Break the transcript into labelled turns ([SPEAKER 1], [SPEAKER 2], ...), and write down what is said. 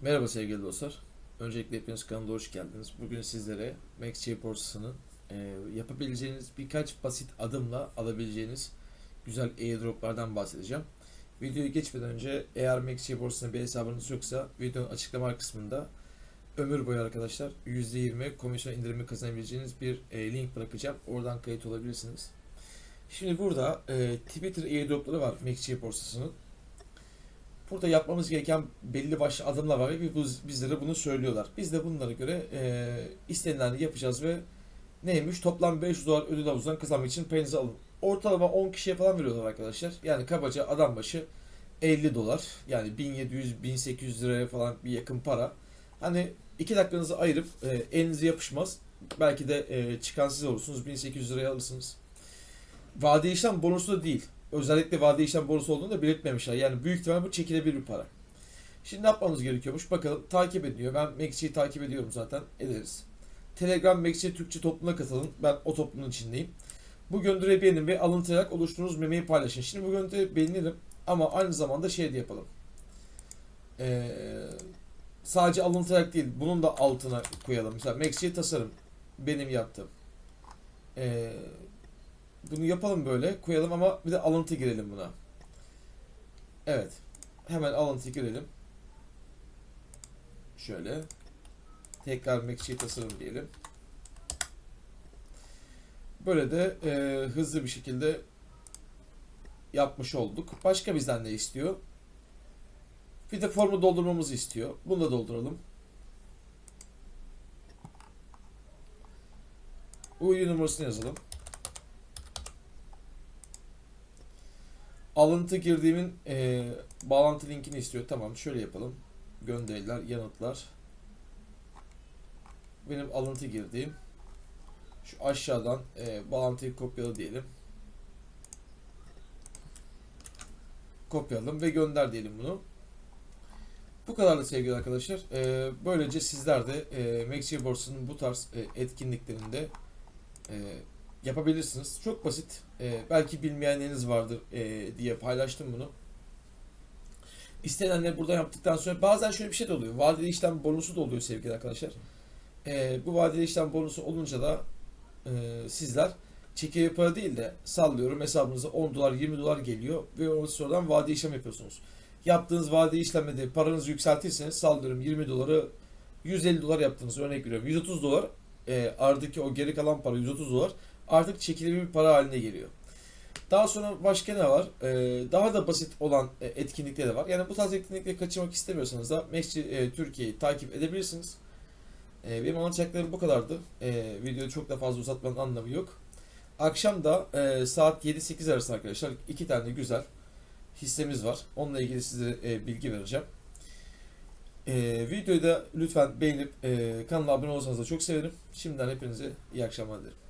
[SPEAKER 1] Merhaba sevgili dostlar. Öncelikle hepiniz kanalıma hoş geldiniz. Bugün sizlere MaxChain borsasının e, yapabileceğiniz birkaç basit adımla alabileceğiniz güzel airdroplardan bahsedeceğim. Videoyu geçmeden önce eğer MaxChain borsasında bir hesabınız yoksa videonun açıklama kısmında ömür boyu arkadaşlar %20 komisyon indirimi kazanabileceğiniz bir e, link bırakacağım. Oradan kayıt olabilirsiniz. Şimdi burada e, Twitter airdropları var MaxChain borsasının. Burada yapmamız gereken belli başlı adımlar var ve biz- bizlere bunu söylüyorlar. Biz de bunlara göre e, istenilenleri yapacağız ve neymiş? Toplam 500 dolar ödül havuzundan kazanmak için payınızı alın. Ortalama 10 kişiye falan veriyorlar arkadaşlar. Yani kabaca adam başı 50 dolar. Yani 1700-1800 liraya falan bir yakın para. Hani 2 dakikanızı ayırıp e, elinize yapışmaz. Belki de e, çıkan siz olursunuz. 1800 liraya alırsınız. Vade işlem bonusu da değil özellikle vade işlem bonusu olduğunu da belirtmemişler. Yani büyük ihtimal bu çekilebilir bir para. Şimdi ne yapmamız gerekiyormuş? Bakalım takip ediyor. Ben Max'iyi takip ediyorum zaten. Ederiz. Telegram Max'i Türkçe topluluğuna katılın. Ben o toplumun içindeyim. Bu gönderiyi beğenin ve alıntılayarak oluşturduğunuz memeyi paylaşın. Şimdi bu gönderiyi beğenelim ama aynı zamanda şey de yapalım. Ee, sadece alıntılayarak değil, bunun da altına koyalım. Mesela Max'i tasarım. Benim yaptığım. Ee, bunu yapalım böyle koyalım ama bir de alıntı girelim buna. Evet. Hemen alıntı girelim. Şöyle. Tekrar Maxi tasarım diyelim. Böyle de e, hızlı bir şekilde yapmış olduk. Başka bizden ne istiyor? Bir de formu doldurmamızı istiyor. Bunu da dolduralım. Uydu numarasını yazalım. Alıntı girdiğimin e, bağlantı linkini istiyor. Tamam şöyle yapalım. Gönderiler, yanıtlar. Benim alıntı girdiğim. Şu aşağıdan e, bağlantıyı kopyala diyelim. Kopyaladım ve gönder diyelim bunu. Bu kadar da sevgili arkadaşlar. E, böylece sizler de e, Maxi Borsa'nın bu tarz e, etkinliklerinde e, yapabilirsiniz. Çok basit. Ee, belki bilmeyenleriniz vardır ee, diye paylaştım bunu. İstenenleri burada yaptıktan sonra bazen şöyle bir şey de oluyor. Vadeli işlem bonusu da oluyor sevgili arkadaşlar. Ee, bu vadeli işlem bonusu olunca da e, sizler çekili para değil de sallıyorum hesabınıza 10 dolar 20 dolar geliyor ve o sonradan vadeli işlem yapıyorsunuz. Yaptığınız vadeli işlemde de paranızı yükseltirseniz sallıyorum 20 doları 150 dolar yaptınız örnek veriyorum 130 dolar e, aradaki o geri kalan para 130 dolar artık çekilebilir bir para haline geliyor. Daha sonra başka ne var? Ee, daha da basit olan e, etkinlikler de var. Yani bu tarz etkinlikleri kaçırmak istemiyorsanız da Mesci e, Türkiye'yi takip edebilirsiniz. E, benim anlatacaklarım bu kadardı. E, videoyu çok da fazla uzatmanın anlamı yok. Akşam da e, saat 7-8 arası arkadaşlar iki tane güzel hissemiz var. Onunla ilgili size e, bilgi vereceğim. E, videoyu da lütfen beğenip e, kanala abone olursanız da çok sevinirim. Şimdiden hepinize iyi akşamlar dilerim.